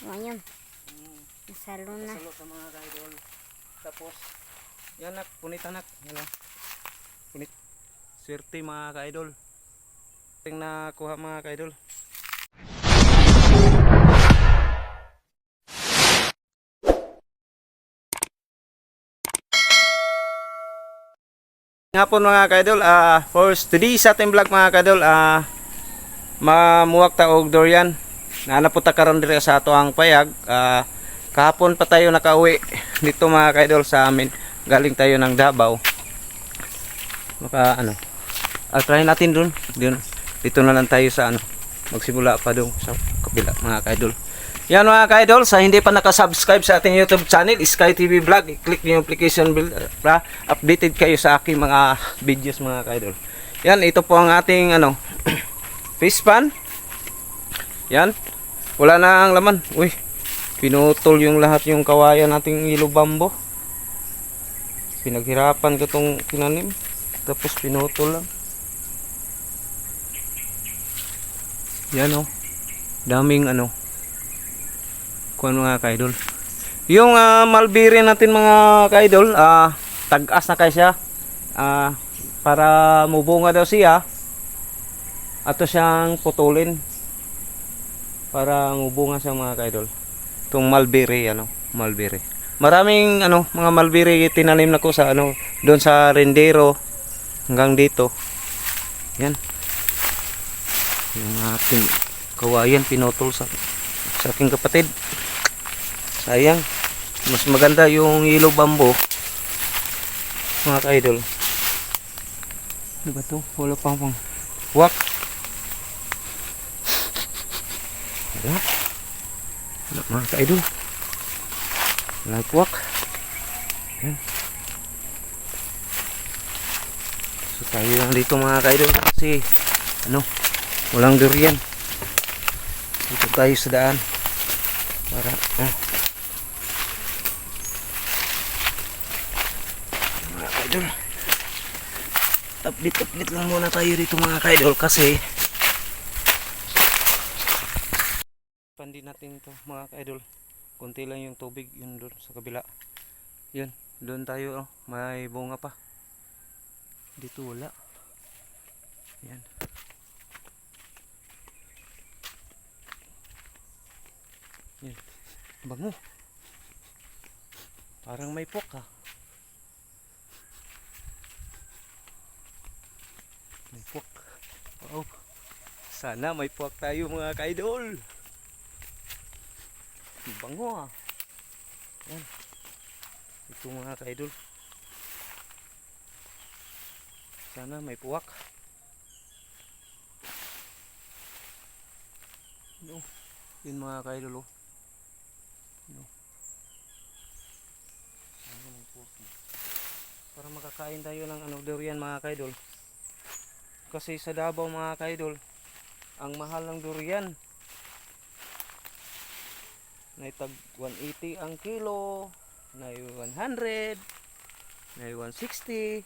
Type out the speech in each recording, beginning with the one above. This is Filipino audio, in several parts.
Ngayon, Mm, nasalo na. Salo sa mga kaidol. Tapos, yan nak, punit anak. Yan o. Punit. Swerte mga kaidol. Ting na kuha mga kaidol. Nga po mga kaidol, ah for today sa ating vlog mga kaidol, ah mamuwak ta og durian. Naana po ta karon diri sa ato ang payag. Ah, kahapon pa tayo nakauwi dito mga kaidol sa amin. Galing tayo ng Davao. Maka ano. Ah, try natin dun. dun. Dito na lang tayo sa ano. Magsimula pa dun sa kabila mga kaidol. Yan mga ka-idol, sa hindi pa nakasubscribe sa ating YouTube channel, Sky TV Vlog, i-click niyo yung application bell para updated kayo sa aking mga videos mga ka-idol. Yan, ito po ang ating ano, fish pan. Yan, wala na ang laman. Uy, pinutol yung lahat yung kawayan nating yellow bambo. Pinaghirapan ko tong tinanim. Tapos pinutol lang. Yan oh. Daming ano, kuan mga kaidol. Yung uh, mulberry natin mga kaidol, ah tag-as na kay siya. Ah para mubunga daw siya. Ato siyang putulin para mubunga siya mga kaidol. Itong mulberry ano, mulberry. Maraming ano, mga mulberry tinanim na ko sa ano, doon sa rendero hanggang dito. Yan. Yung ating kawayan pinutol sa sa aking kapatid. Sayang. Mas maganda yung yellow bamboo. Mga ka-idol. Ano ba to? Wala pang pang. Wak. Wala. Wala mga ka-idol. Wala wak. Yan. So tayo lang dito mga walang durian. Dito tayo sa daan. Para, ah. mga kaidol update update lang muna tayo dito mga kaidol kasi natin to mga kaidol. Kunti lang yung tubig yun doon sa kabila. Yun doon tayo oh, may bunga pa. Dito wala. Yan. Yan. Bango. Parang may pok ah. May puwak. Wow. Sana may puwak tayo mga kaidol. Ang Bango ah. Yan. Ito mga kaidol. Sana may puwak. No. Yun mga kaidol oh. No. Sana may puwak. Para makakain tayo ng ano durian mga kaidol. Kasi sa Davao mga kaidol, ang mahal ng durian. Nay tag 180 ang kilo, nay 100, nay 160.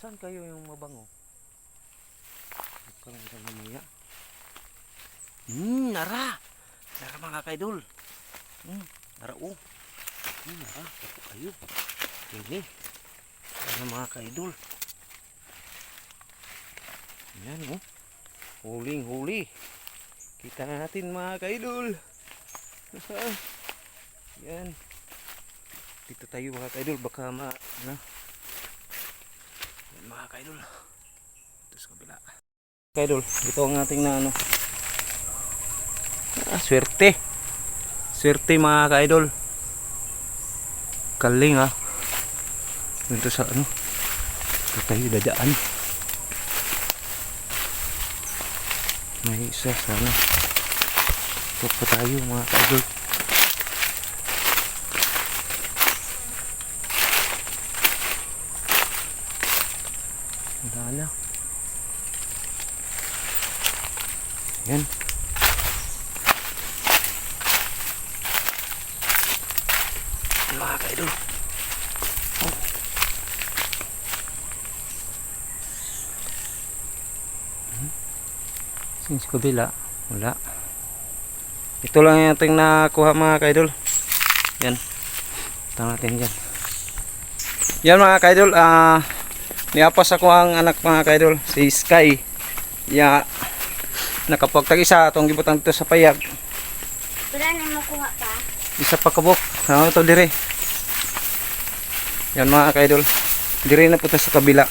Saan kayo yung mabango? Karon ka mamaya. Hmm, nara. Nara mga kaidol. Hmm, nara oh. Hmm, nara. Ako kayo. Ini. Nara mga kaidol. Yan oh. Huling huli. Kita na natin mga kaidol. Yan. Dito tayo mga kaidol. Baka ma... Ano? Yan mga kaidol. Ito sa kabila. Kaidol, ito ang ating na ano. Ah, swerte. Swerte mga kaidol. Kaling ah. Dito sa ano. Dito tayo dadaan. may isa sana ito pa tayo mga kaidol. Wala na yan mga kaidol. Sin sa kabila, wala. Ito lang yung ating nakuha mga kaidol. Yan. Ito natin dyan. Yan mga kaidol. Ah, niapas ako ang anak mga kaidol. Si Sky. Ya, nakapagtag isa atong gibutang dito sa payag. Wala na mo kuha pa. Isa pa kabok. Ano to dire? Yan mga kaidol. Dire na punta sa kabila.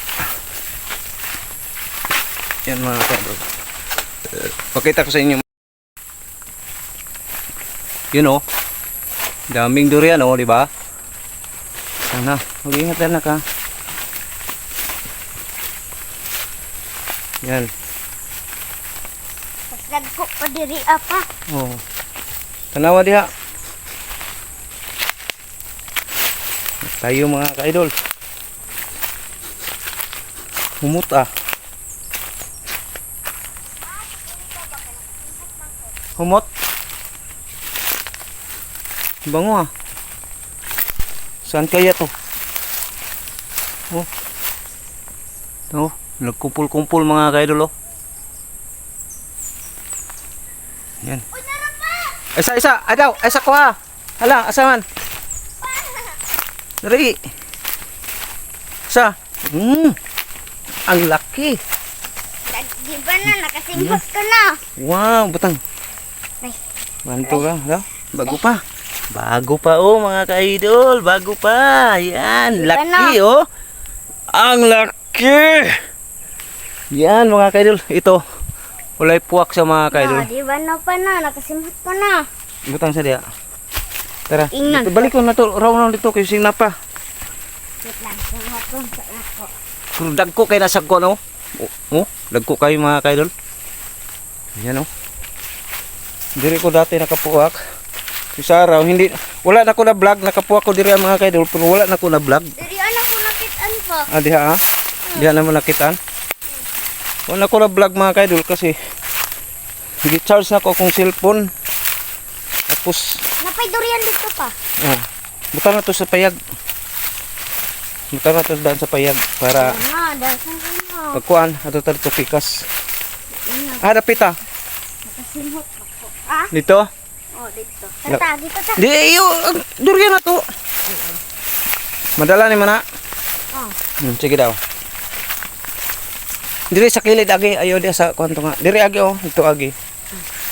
Yan mga kaidol. Uh, pakita ko sa inyo. Yun oh. Daming durian oh, di ba? Sana, mag-ingat na ka. Yan. Dagko pa diri apa. Oh. Tanawa diha. Tayo mga ka-idol. Humut ah. Humot. Bango ah. Saan kaya to? Oh. Oh, nagkumpul-kumpul mga ka-idol oh. Yan. Isa, isa. Adaw, isa ko ha. Hala, asaman. Dari. Isa. Hmm. Ang laki. Di ba na nakasimbot ka na? Wow, butang. Ay. Manto ka, ha? Bago pa. Bago pa oh mga ka-idol, bago pa. Yan, laki oh. Ang laki. Yan mga ka-idol, ito. Walay puwak sa mga ka-idol. Di ba na pa na nakasimbot ka na? Butang sa diya. Tara, Ingnan. dito, balik ko na to. Raw na dito kayo sing napa. Pero dagko kay nasa ko no. Oh, oh, dagko kayo mga kaidol. Yan oh. Diri ko dati nakapuwak. Sa araw hindi wala na ko na vlog nakapuwak ko diri mga kaidol pero wala na ko na vlog. Diri anak ko nakitaan pa. Ah diha ah. Diha na mo nakitaan. Wala ko na vlog mga kaidol kasi gi-charge na ko akong cellphone. Tapos Napay durian dito pa. oh, buta na to sa payag. Buta na to daan sa payag para Na, dasan ko na. pagkuan ato tar to pikas. Ah, dapit ah. Nakasimot ako. Ah? Dito. Oh, dito. Tata, dito ta. Di, iyo, ang durian na to. Madala ni mana. Oh. Hmm, sige daw. Diri sa kilid agi, ayo dia sa kwanto nga. Diri agi oh, ito agi.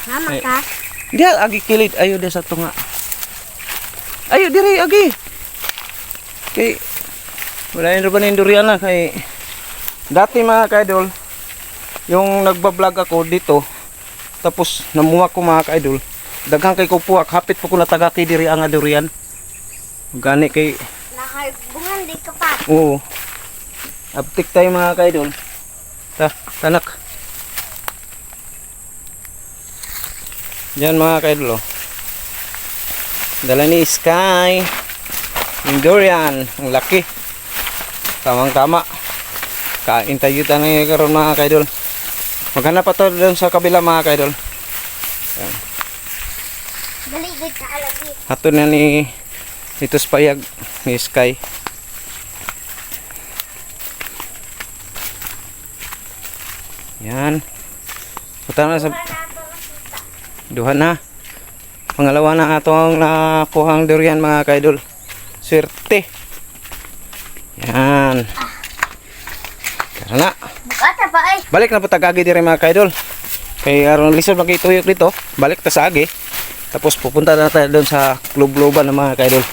Mama Ay. ka. Dia agi kilid, ayo dia sa tunga. Ayo diri agi. Kay wala yung durian na kay dati mga kaidol yung nagbablog ako dito tapos namuha ko mga kaidol daghang kay kupuak hapit po ko nataga kay diri ang durian gani kay Nakarbungan di ka pa. Oo. Aptik tayo mga kaidol. Ta, tanak. Yan mga kaidol. Oh. Dala ni Sky. Yung durian. Ang laki. Tamang tama. Kain tayo tayo na karon mga kaidol. Maghanap pa to doon sa kabila mga kaidol. Baligid ka alagi. Hato na ni dito sa payag ni Sky. Yan. Punta na sa duha na. Pangalawa na atong nakuhang durian mga kaidol. Swerte. Yan. Tara na. Bukata pa ay. Balik na po tagagi diri mga kaidol. Kay aron lisod magituyok dito. Balik ta sa agi. Tapos pupunta na tayo doon sa club-cluban ng mga kaidol.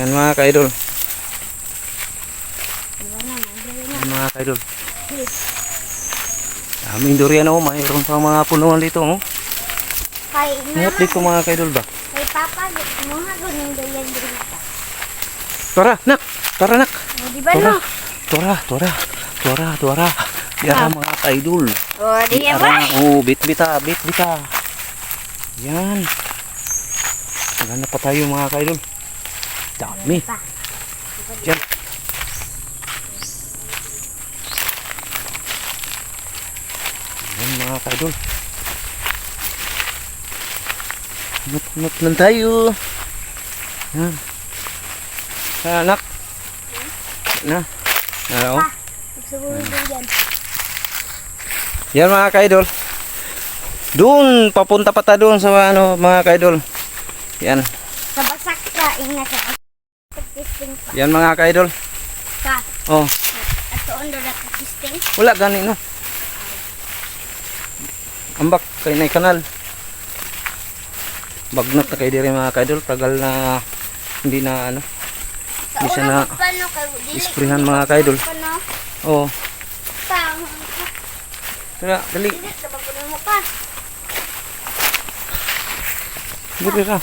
Yan mga kaidol. Yan mga kaidol. Daming durian oh, mayroon pa mga punuan dito oh. Ngot dito mga kaidol ba? Kay papa. Mga guning durian diri ka. Tara, nak. Tara nak. Oh, di ba Tara. no? Tara, tara. Tara, tara. Yan mga kaidol. Oh, di ba? Ara, oh, bit bita, bit bita. Yan. Maghanap pa tayo mga kaidol. Dami. Pa. Yan. Yan mga kaidol. Nut-nut lang tayo. Yan. Ah, anak. Na. Ah, oh. Siguro durian. Yan mga kaidol. Doon, papunta pa ta doon sa ano, mga kaidol. Yan. Sa basak ka, ingat ka. Yan mga kaidol. Ka. Oh, At doon doon ako testing. wala gani no. Ambak kay nay kanal. Bagnot na kay diri mga kaidol, tagal na hindi na ano. Hindi siya na isprihan mga kaidol. Paano? Oh, Pang. Tara, dali. Diri ra.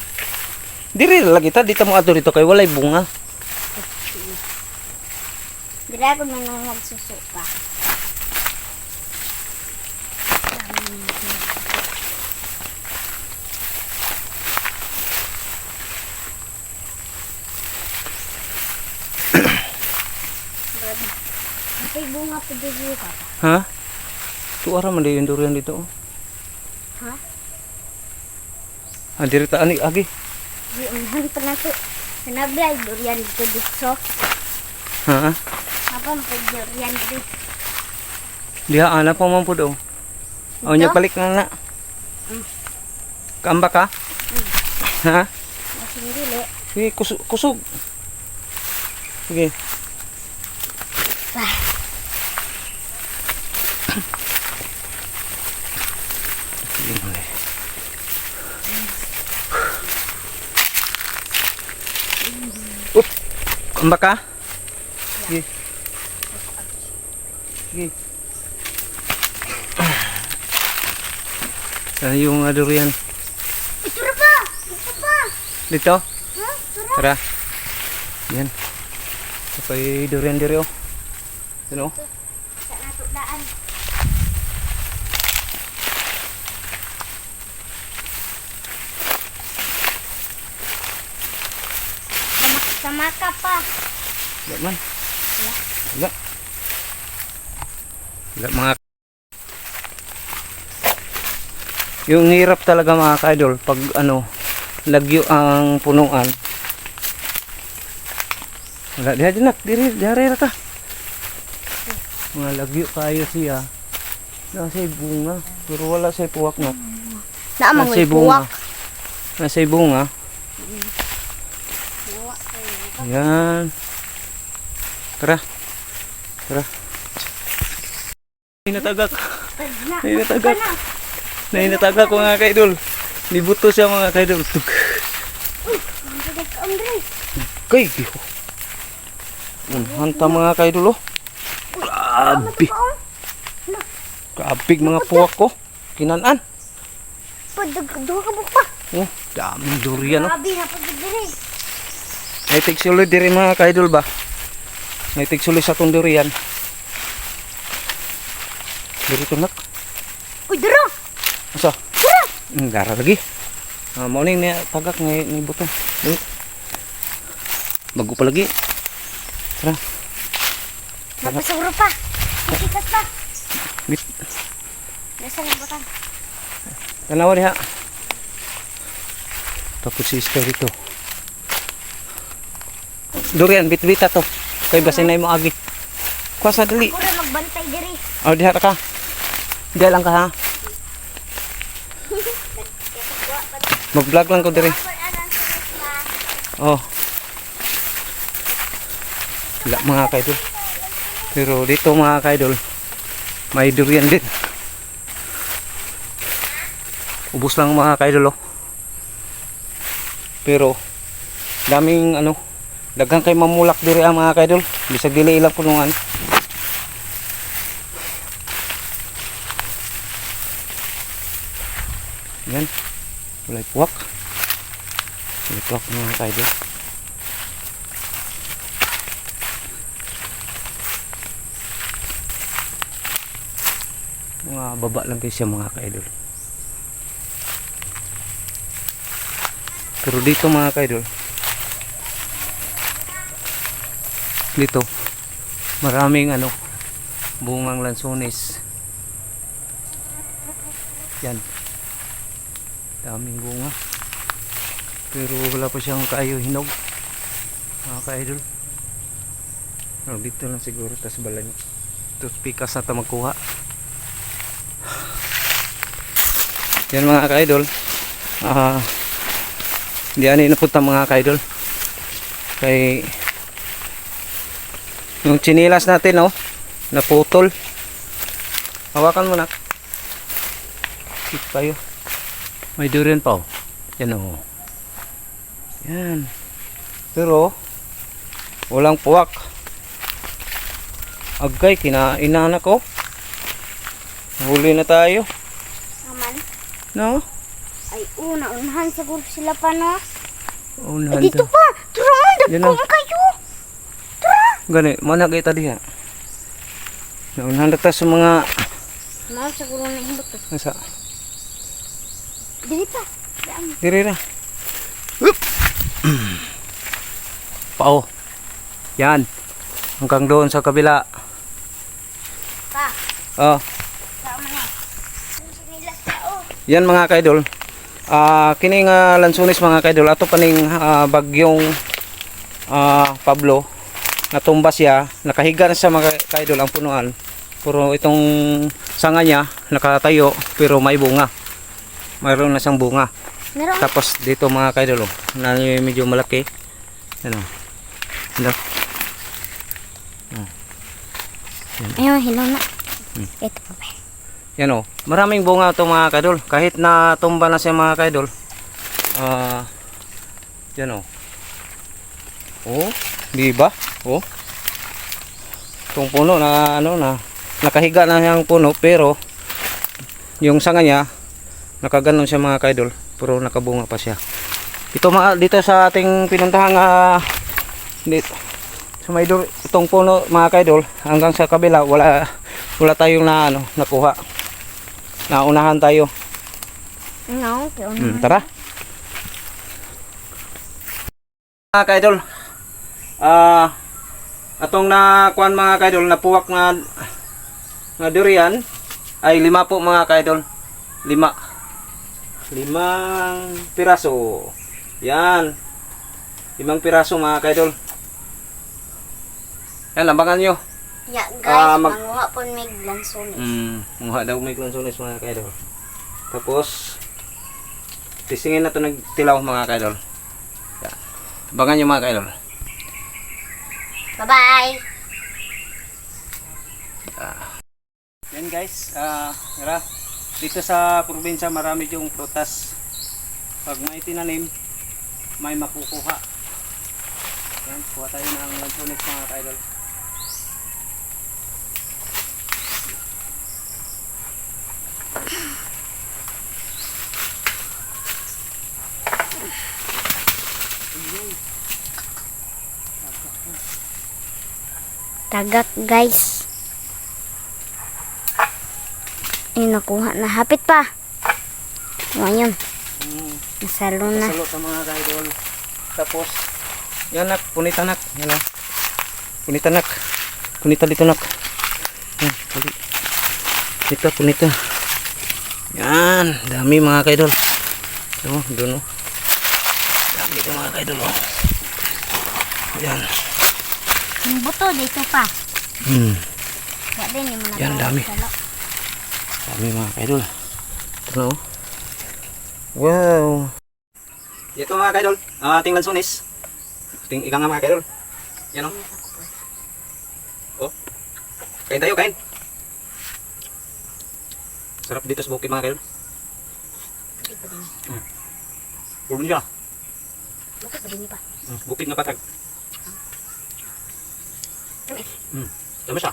Diri lagi ta dito mo ato dito kay walay bunga. Dili ako na nang magsusuka. May bunga pa dito ka. Ha? Tuara man yung durian dito. oh. Ha? Ah, diri ta ani agi. Di unahan pa na to. Sanabi ay durian dito dito. Ha? Apa mo durian dito? Diha ana pa man pud oh. Oh, nya balik na na. Kaamba ka? Ha? Masing dili. Sige, kusog. kusog. Sige. Sige, Kaamba ka? Sige. Sige. Saan yung uh, durian? Ito na pa! Ito pa! Dito? Ha? Ito na. Tara. Yan. Kapay durian diri oh. Ano? Sa nato daan. Sama, sama ka pa. Wala man. Wala. Wala. Mga yung hirap talaga mga ka-idol pag ano lagyo ang punuan. Wala diha dinak diri diri ka mga lagyo kayo siya. Nasa bunga pero wala sa puwak na Naamang bunga. nasa bunga yan tara tara. Hinatagak. Nahinatagak ko mga kaidol. Nibuto siya mga kaidol. Tug. Kay. Hanta mga kaidol oh. Grabe. Grabe mga puwak ko. Kinanan. Duha ka buka. Oh, daming durian oh. Grabe na pag diri. May tigsuloy diri mga kaidol ba? May tigsuloy sa tong durian. Diri to nak. Uy, dira! Asa? Hmm, gara lagi. Ah, mo ning ni tagak ni ni buto. Dili. Bago pa lagi. Tara. Napasuro pa. Sikat pa. Bit. Nasa lambutan. Tanawa diha. Tapos si Esther ito. Durian, bit-bita to. Kay basin na mo agi. Kuha sa dali. Kura magbantay diri. Oh, diha ka. Diha lang ka ha. Mag-vlog lang ko diri. Oh. Wala mga kaidol. Pero dito mga kaidol, may durian din. Ubus lang mga kaidol oh. Pero daming ano, daghang kay mamulak diri ang mga kaidol. Bisag dili ilang punungan. Yan. Walay puwak. Walay puwak mga kaidol. Mga baba lang kayo siya mga kaidol. Pero dito mga kaidol, dito, maraming ano, bungang lansones. Yan. Daming bunga. Pero wala pa siyang kayo hinog. Mga ka-idol. Oh, dito lang siguro tas balan. Tapos pikas na magkuha. Yan mga ka-idol. Ah, hindi ani napunta mga ka-idol. Kay yung chinilas natin oh, naputol. Hawakan mo na. Sit kayo. May durian pa oh. Yan oh. Yan. Pero walang puwak. Agay, kinainan ako. Huli na tayo. Naman. No? Ay, una, unahan siguro sila pa, no? Unahan Eh, dito pa! Turangan, Yan dagkong kayo! Gani, mana kita diha. Naunahan na ta sa mga Mao, siguro na hindot to. nasa Dili pa. Diri ra. Up. Pao. Yan. Hanggang doon sa kabila. Pa, Oh, na. Yan mga kaidol. Ah, kining uh, lansunis mga kaidol ato paning ah, bagyong ah, Pablo natumba siya, nakahiga na siya mga kaidol ang punuan. Puro itong sanga niya nakatayo pero may bunga. Mayroon na siyang bunga. Meron. Tapos dito mga kaidol, oh, na medyo malaki. Ano? Ano? Ayun, hilaw na. Hmm. Ito pa ba? Yan oh. Maraming bunga to mga kaidol. Kahit na tumba na siya mga kaidol. Ah. yan oh. Oh, di ba? Oh. Itong puno na ano na nakahiga na siyang puno pero yung sanga niya nakaganon siya mga kaidol pero nakabunga pa siya. Ito mga dito sa ating pinuntahan uh, dito sa may dur- itong puno mga kaidol hanggang sa kabila wala wala tayong na ano nakuha. Naunahan tayo. No, okay, Hmm, tara. Mga kaidol. Ah, atong na kuan mga kaidol napuwak nga nga durian ay lima po mga kaidol. Lima. Limang piraso. Yan. Limang piraso mga kaidol. Yan, lambangan nyo. Ya, Ah, guys, mag- manguha po may lansones. Mm, mukha daw may konsoles mga kaidol. Tapos, tisingin na to nagtilaw mga kaidol. Yan. Abangan nyo mga kaidol. Bye-bye! Yan guys, ah, uh, dito sa probinsya marami yung prutas. Pag may tinanim, may makukuha. Yan, kuha tayo ng lansones mga kaidol. Tagak, guys. Ay, nakuha na. Hapit pa. Ngayon, Mm, nasalo na. Pasalo sa mga kaidol. Tapos, yan nak, punita nak. Yan nak. Punita nak. Punita dito nak. Yan. Dito, punita. Yan, dami mga kaidol. No, doon oh. Dami ito mga kaidol oh. Yan. Yung buto dito pa. Hmm, Kaya din yung mga Yan, dami. salo. dami mga kaidol. Ito na oh. Wow. Ito mga kaidol, ang ating lansones. Ating ika nga mga kaidol. Yan oh. Oh. Kain tayo, kain. Sarap dito sa bukid mga kaidol. Din? Puro niya. Bakit pa din pa? Mm, Bukid nga patag. Tamis. Mm. Dami siya.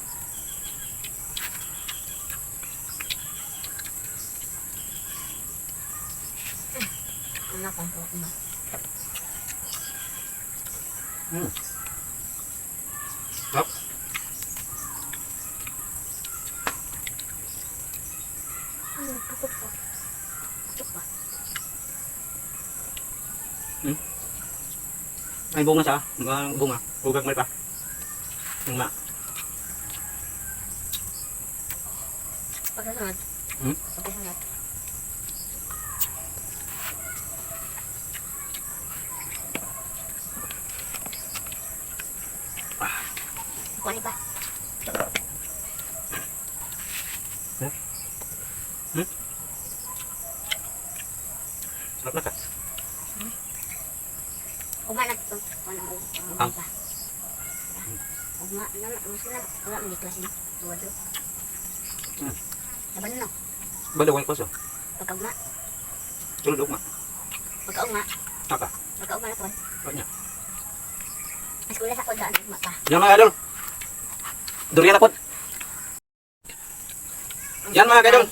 Ang po na. Mm. Sarap. Ano, tukot pa. Tukot pa. Ay bunga siya. Bunga. bunga. Bugag may pa. Bunga. Pagkasunod. Hmm? Pagkasunod. Kuha pa. Hmm? Sarap na ka. Uma na to. Ano ko? Ang? Uma. Uma na na mas na klase na. Duwa do. Hmm. Laban na. Bala ko paso. Pagka uma, Sulod ugma. pagka uma, Apa? pagka uma na po. Mas kula sa kodaan uma pa. Yan mga idol. Durian na po. Yan mga idol.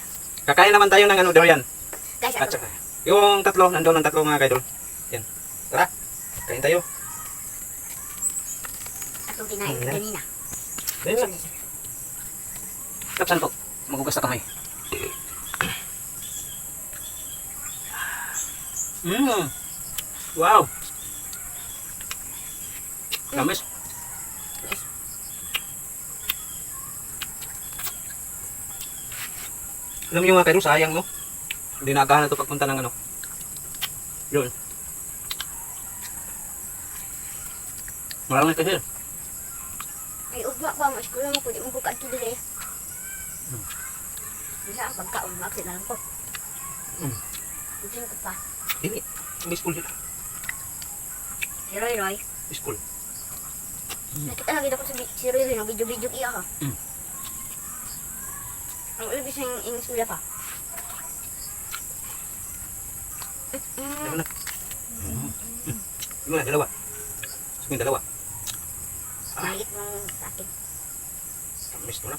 Kakain naman tayo ng ano, durian. Guys, At saka, yung tatlo, nandoon ang tatlo mga idol. Yan. Tara, kain tayo. Atong kinain Hmm. kanina. Tapsan po. Magugas na kamay. Mmm. Wow. Lamis. Alam niyo mga kaidol, sayang no? Hindi naagahan na ito pagpunta ng ano. Yun. Marami kasi. Ay, ugma pa mas kula mo pwede mo buka ito Bisa ang pagkaon na lang ko. Kusin ko pa. Hindi. May school dito. Si Roy Roy. School. Nakita na kita ko sa si Roy Roy ng video-video iya ka. Hmm. Ang ulit sa yung English nila pa. Mm. Mm. Sige na, dalawa. Sige, dalawa. Sa akin. Miss mo na.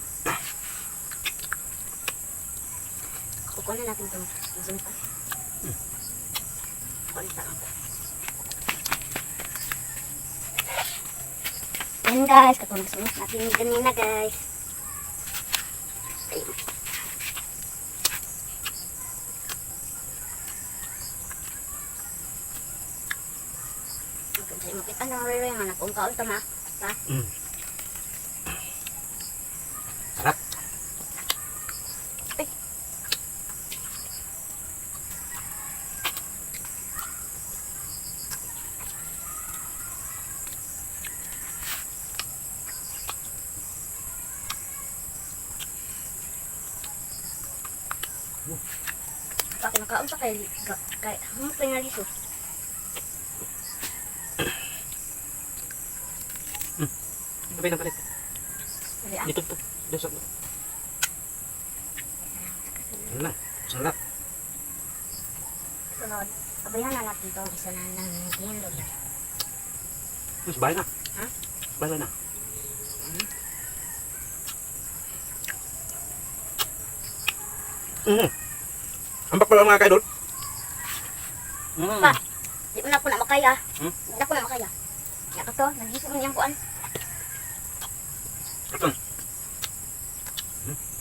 Kukunin natin itong zoom pa. Kukunin pa lang. Yan guys, katulad sa natin kanina guys. Ayun. Kasi makita ng rere nga na kung kaon ta ma. Ha? Mm. Sarap. Pa kinakaon sa kay kay kay nga liso. Sabay na palit. Dito, dito. Dito sa... Na? Sarap. sunod. Abayan na natin itong isa na ng hinlog. Mas bahay na. Ha? Bahay na. Mm. Ambak pala mga kaidol. Mm. Pa, di mo na po na makaya. Hmm? Di na po na makaya. Ka to, nagising mo niyang kuan. Ito.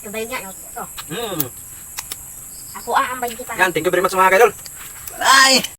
Kabayo niya, no? Ito. Mm. Ako ang ambay di pa. Yan, thank you very much mga kaidol. Bye!